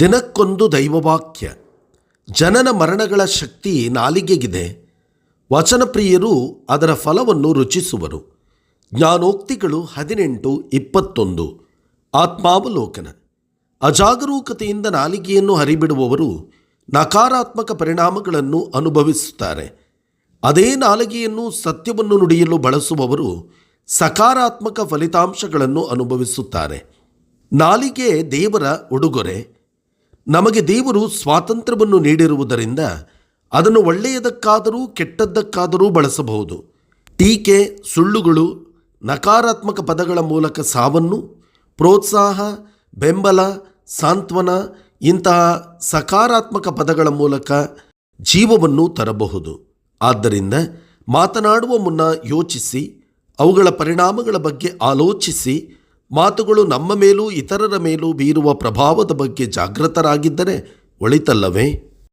ದಿನಕ್ಕೊಂದು ದೈವವಾಕ್ಯ. ಜನನ ಮರಣಗಳ ಶಕ್ತಿ ನಾಲಿಗೆಗಿದೆ. ವಚನಪ್ರಿಯರು ಅದರ ಫಲವನ್ನು ರುಚಿಸುವರು. ಜ್ಞಾನೋಕ್ತಿಗಳು ಹದಿನೆಂಟು ಇಪ್ಪತ್ತೊಂದು. ಆತ್ಮಾವಲೋಕನ. ಅಜಾಗರೂಕತೆಯಿಂದ ನಾಲಿಗೆಯನ್ನು ಹರಿಬಿಡುವವರು ನಕಾರಾತ್ಮಕ ಪರಿಣಾಮಗಳನ್ನು ಅನುಭವಿಸುತ್ತಾರೆ. ಅದೇ ನಾಲಿಗೆಯನ್ನು ಸತ್ಯವನ್ನು ನುಡಿಯಲು ಬಳಸುವವರು ಸಕಾರಾತ್ಮಕ ಫಲಿತಾಂಶಗಳನ್ನು ಅನುಭವಿಸುತ್ತಾರೆ. ನಾಲಿಗೆ ದೇವರ ಉಡುಗೊರೆ. ನಮಗೆ ದೇವರು ಸ್ವಾತಂತ್ರ್ಯವನ್ನು ನೀಡಿರುವುದರಿಂದ ಅದನ್ನು ಒಳ್ಳೆಯದಕ್ಕಾದರೂ ಕೆಟ್ಟದ್ದಕ್ಕಾದರೂ ಬಳಸಬಹುದು. ಟೀಕೆ, ಸುಳ್ಳುಗಳು, ನಕಾರಾತ್ಮಕ ಪದಗಳ ಮೂಲಕ ಸಾವನ್ನು, ಪ್ರೋತ್ಸಾಹ, ಬೆಂಬಲ, ಸಾಂತ್ವನ, ಇಂತಹ ಸಕಾರಾತ್ಮಕ ಪದಗಳ ಮೂಲಕ ಜೀವವನ್ನು ತರಬಹುದು. ಆದ್ದರಿಂದ ಮಾತನಾಡುವ ಮುನ್ನ ಯೋಚಿಸಿ, ಅವುಗಳ ಪರಿಣಾಮಗಳ ಬಗ್ಗೆ ಆಲೋಚಿಸಿ ಮಾತುಗಳು ನಮ್ಮ ಮೇಲೂ ಇತರರ ಮೇಲೂ ಬೀರುವ ಪ್ರಭಾವದ ಬಗ್ಗೆ ಜಾಗೃತರಾಗಿದ್ದರೆ ಒಳಿತಲ್ಲವೇ?